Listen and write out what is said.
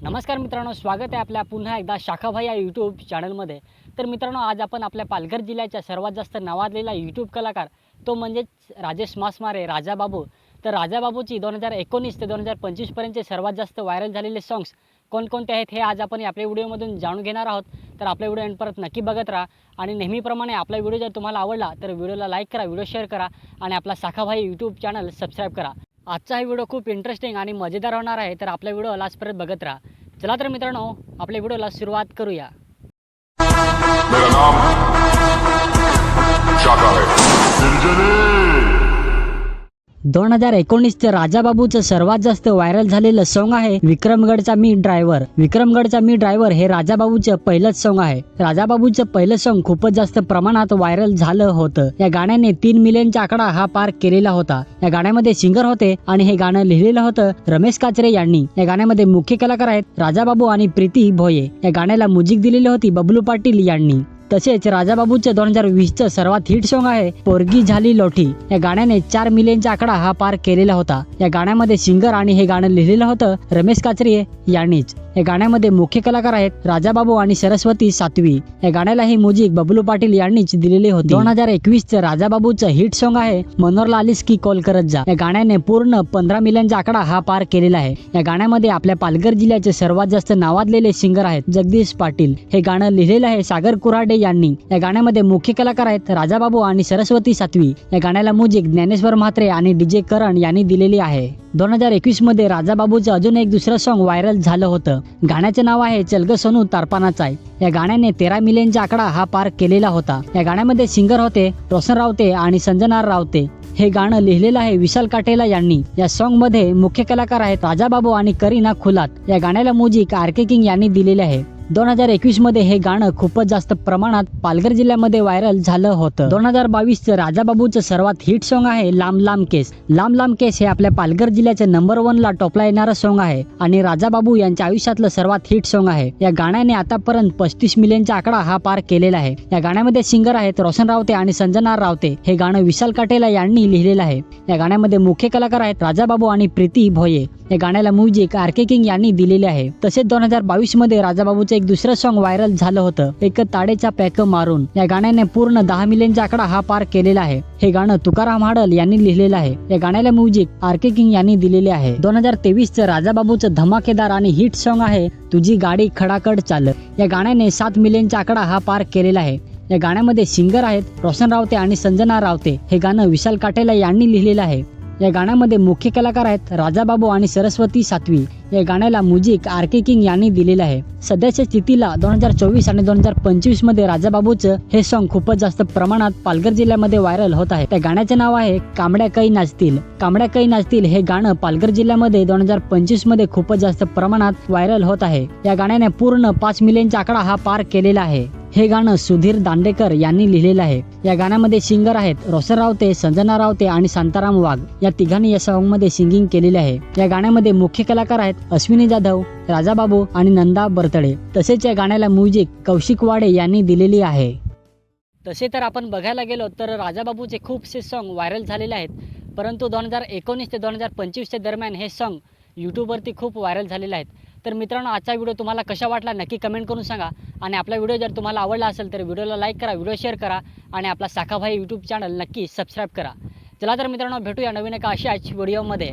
नमस्कार मित्रांनो स्वागत आहे आपल्या पुन्हा एकदा शाखाभाई या यूट्यूब चॅनलमध्ये तर मित्रांनो आज आपण आपल्या पालघर जिल्ह्याच्या सर्वात जास्त नावाजलेला यूट्यूब कलाकार तो म्हणजेच राजेश मासमारे राजाबाबू. तर राजाबाबूची दोन हजार एकोणीस ते दोन हजार पंचवीसपर्यंतचे सर्वात जास्त व्हायरल झालेले सॉंग्स कोणकोणते आहेत हे आज आपण आपल्या व्हिडिओमधून जाणून घेणार आहोत. तर आपल्या व्हिडिओ एंड परत नक्की बघत राहा आणि नेहमीप्रमाणे आपला व्हिडिओ जर तुम्हाला आवडला तर व्हिडिओला लाईक करा व्हिडिओ शेअर करा आणि आपला शाखाभाई यूट्यूब चॅनल सबस्क्राईब करा. आजचा हा व्हिडिओ खूप इंटरेस्टिंग आणि मजेदार होणार आहे तर आपल्या व्हिडिओ लास्टपर्यंत बघत राहा. चला तर मित्रांनो आपल्या व्हिडिओला सुरुवात करूया. मेरा नाम है। दोन हजार एकोणीसचं राजाबाबूचं सर्वात जास्त व्हायरल झालेलं सॉंग आहे विक्रमगडचा मी ड्रायव्हर विक्रमगडचा मी ड्रायव्हर हे राजाबाबूचं पहिलंच सॉन्ग आहे. राजाबाबूचं पहिलं सॉंग खूपच जास्त प्रमाणात व्हायरल झालं होतं. या गाण्याने तीन मिलियनचा आकडा हा पार केलेला होता. या गाण्यामध्ये सिंगर होते आणि हे गाणं लिहिलेलं होतं रमेश काचरे यांनी. या गाण्यामध्ये मुख्य कलाकार आहेत राजाबाबू आणि प्रीती भोये. या गाण्याला म्युझिक दिलेली होती बबलू पाटील यांनी. तसेच राजाबाबूचे दोन हजार वीसचं सर्वात हिट सॉन्ग आहे पोरगी झाली लोठी. या गाण्याने चार मिलियनचा आकडा हा पार केलेला होता. या गाण्यामध्ये सिंगर आणि हे गाणं लिहिलेलं होतं रमेश काचरे यांनीच. या गाण्यामध्ये मुख्य कलाकार आहेत राजाबाबू आणि सरस्वती सातवी. या गाण्याला ही म्युझिक बबलू पाटील यांनीच दिलेली होती. दोन हजार एकवीसचं राजाबाबूचं हिट सॉन्ग आहे मनोहरला आलीस की कॉल करत जा. या गाण्याने पूर्ण पंधरा मिलियनचा आकडा हा पार केलेला आहे. या गाण्यामध्ये आपल्या पालघर जिल्ह्याचे सर्वात जास्त नावाजलेले सिंगर आहेत जगदीश पाटील. हे गाणं लिहिलेलं आहे सागर कुराडे यांनी. या गाण्यामध्ये मुख्य कलाकार आहेत राजाबाबू आणि सरस्वती सातवी. या गाण्याला म्युझिक ज्ञानेश्वर म्हात्रे आणि डीजे करण यांनी दिलेली आहे. दोन हजार एकवीसमध्ये राजाबाबूचं अजून एक दुसरं सॉन्ग व्हायरल झालं होतं. गाण्याचे नाव आहे चलग सोनू तारपानाचा आहे या गाण्याने तेरा मिलियनचा आकडा हा पार केलेला होता. या गाण्यामध्ये सिंगर होते रोशन रावते आणि संजना रावते. हे गाणं लिहिलेलं आहे विशाल काटेला यांनी. या सॉन्गमध्ये मुख्य कलाकार आहेत राजाबाबू आणि करीना खुलात. या गाण्याला म्युझिक आर के किंग यांनी दिलेले आहे. दोन हजार एकवीसमध्ये हे गाणं खूपच जास्त प्रमाणात पालघर जिल्ह्यामध्ये व्हायरल झालं होतं. दोन हजार बावीसचं राजाबाबूचं सर्वात हिट सॉंग आहे लांब लांब केस. लांब लांब केस हे आपल्या पालघर जिल्ह्याच्या नंबर वन ला टॉपला येणारं सॉन्ग आहे आणि राजाबाबू यांच्या आयुष्यातलं सर्वात हिट सॉन्ग आहे. या गाण्याने आतापर्यंत पस्तीस मिलियनचा आकडा हा पार केलेला आहे. या गाण्यामध्ये सिंगर आहेत रोशन रावते आणि संजना रावते. हे गाणं विशाल काटेला यांनी लिहिलेलं आहे. या गाण्यामध्ये मुख्य कलाकार आहेत राजाबाबू आणि प्रीती भोये. या गाण्याला म्युझिक आर के किंग यांनी दिलेले आहे. तसेच दोन हजार बावीसमध्ये राजाबाबूचं एक दुसरं सॉन्ग व्हायरल झालं होतं. एक ताडेचा पॅक मारून. या गाण्याने पूर्ण दहा मिलियनचा आकडा हा पार केलेला आहे. हे गाणं तुकाराम हाडल यांनी लिहिलेलं आहे. या गाण्याला म्युझिक आर के किंग यांनी दिलेले आहे. दोन हजार तेवीस च राजाबाबूचं धमाकेदार आणि हिट सॉन्ग आहे तुझी गाडी खडाखड चाल या गाण्याने सात मिलियनचा आकडा हा पार केलेला आहे. या गाण्यामध्ये सिंगर आहेत रोशन रावते आणि संजना रावते. हे गाणं विशाल काटेला यांनी लिहिलेलं आहे. या गाण्यामध्ये मुख्य कलाकार आहेत राजाबाबू आणि सरस्वती सातवी. या गाण्याला म्युझिक आर के किंग यांनी दिलेलं आहे. सध्याच्या स्थितीला दोन हजार चोवीस आणि दोन हजार पंचवीसमध्ये राजाबाबूचं हे सॉन्ग खूपच जास्त प्रमाणात पालघर जिल्ह्यामध्ये व्हायरल होत आहे. त्या गाण्याचे नाव आहे कांबड्या कई नाचतील. कांबड्या कई नाचतील हे गाणं पालघर जिल्ह्यामध्ये दोन हजार पंचवीसमध्ये खूपच जास्त प्रमाणात व्हायरल होत आहे. या गाण्याने पूर्ण पाच मिलियनचा आकडा हा पार केलेला आहे. हे गाणं सुधीर दांडेकर यांनी लिहिलेलं आहे. या गाण्यामध्ये सिंगर आहेत रोशन रावते संजना रावते आणि शांताराम वाघ. या तिघांनी या सॉन्गमध्ये सिंगिंग केलेले आहे. या गाण्यामध्ये मुख्य कलाकार आहेत अश्विनी जाधव राजाबाबू आणि नंदा बर्तडे. तसेच या गाण्याला म्युझिक कौशिक वाडे यांनी दिलेली आहे. तसे तर आपण बघायला गेलो तर राजाबाबूचे खूपसे सॉन्ग व्हायरल झालेले आहेत. परंतु दोन हजार एकोणीस ते दोन हजार पंचवीसच्या दरम्यान हे सॉन्ग यूट्यूबवरती खूप व्हायरल झालेले आहेत. तर मित्रांनो आजचा व्हिडिओ तुम्हाला कशा वाटला नक्की कमेंट करून सांगा. आणि आपला व्हिडिओ जर तुम्हाला आवडला असेल तर व्हिडिओला लाईक करा व्हिडिओ शेअर करा आणि आपला साखाभाई यूट्यूब चॅनल नक्की सबस्क्राईब करा. चला तर मित्रांनो भेटूया नवीन एका अशाच व्हिडिओमध्ये.